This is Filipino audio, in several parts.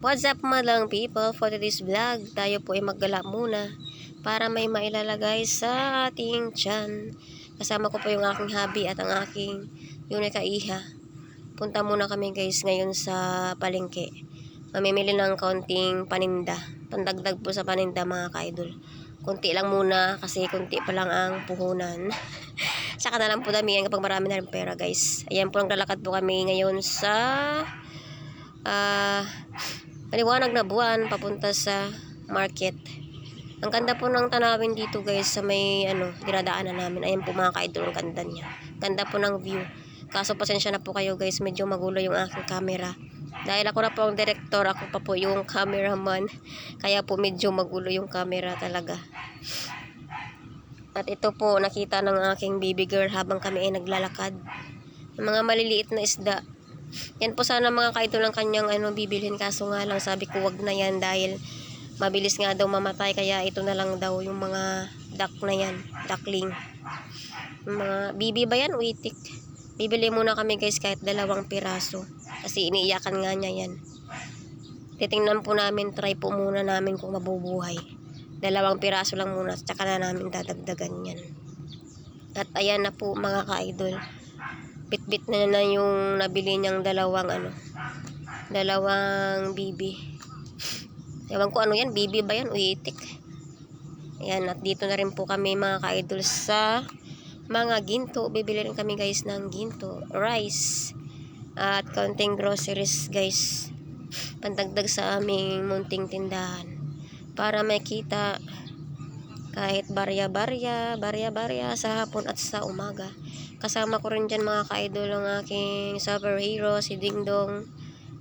What's up madlang people? For today's vlog, tayo po ay maggala muna para may mailalagay sa ating tiyan. Kasama ko po yung aking hubby at ang aking Yunika Iha. Punta muna kami guys ngayon sa palengke. Mamimili ng kaunting paninda. Pandagdag po sa paninda mga ka-idol. Kunti lang muna kasi kunti pa lang ang puhunan. Saka na lang po damihan kapag marami na rin pera guys. Ayan po naglalakad po kami ngayon sa ah maliwanag na buwan papunta sa market. Ang ganda po ng tanawin dito guys sa may ano, dinadaanan namin. Ayan po mga ka-idol ang ganda niya. Ganda po ng view. Kaso pasensya na po kayo guys, medyo magulo yung aking camera. Dahil ako na po ang director, ako pa po yung cameraman. Kaya po medyo magulo yung camera talaga. At ito po, nakita ng aking baby girl habang kami ay naglalakad. Yung mga maliliit na isda. Yan po sana mga kaidol ang kanyang ano, bibilhin. Kaso nga lang, sabi ko wag na yan dahil mabilis nga daw mamatay. Kaya ito na lang daw yung mga duck na yan. Duckling. Mga bibi ba yan? Witik. Bibili muna kami guys kahit dalawang piraso. Kasi iniiyakan nga niya yan. Titingnan po namin, try po muna namin kung mabubuhay. Dalawang piraso lang muna, tsaka na namin dadagdagan yan. At ayan na po mga ka-idol. Bit-bit na na yung nabili niyang dalawang ano, dalawang bibi. Ewan ko ano yan, bibi ba yan? Uitik. Ayan, at dito na rin po kami mga ka-idol sa mga ginto. Bibili rin kami guys ng ginto, rice, at kaunting groceries guys. Pandagdag sa aming munting tindahan. Para makita kahit barya-barya, barya-barya sa hapon at sa umaga. Kasama ko rin dyan mga ka-idol ang aking superhero, si Dingdong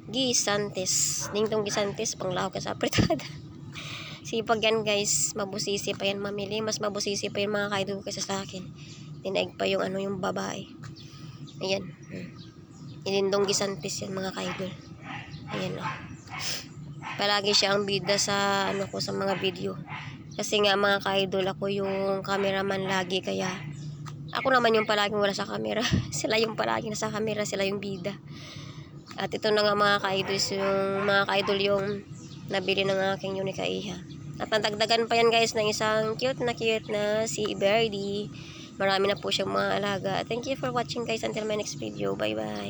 Gisantes. Dingdong Gisantes, panglawak ka sa apritada. Sipag yan guys, mabusisi pa yan mamili. Mas mabusisi pa yung mga ka-idol kaysa sa akin. Dinaig pa yung ano yung babae. Ayan. Dingdong Gisantes yan mga ka-idol. Ayan o. Palagi siya ang bida sa ano ko sa mga video. Kasi nga mga ka-idol ako yung cameraman lagi kaya ako naman yung palaging wala sa camera. sila yung palaging nasa camera, sila yung bida. At ito na nga mga ka-idol yung mga ka-idol yung nabili ng aking Unica Iha. At nadagdagan pa yan guys ng isang cute na cute na si Birdie. Marami na po siyang mga alaga. Thank you for watching guys. Until my next video. Bye bye.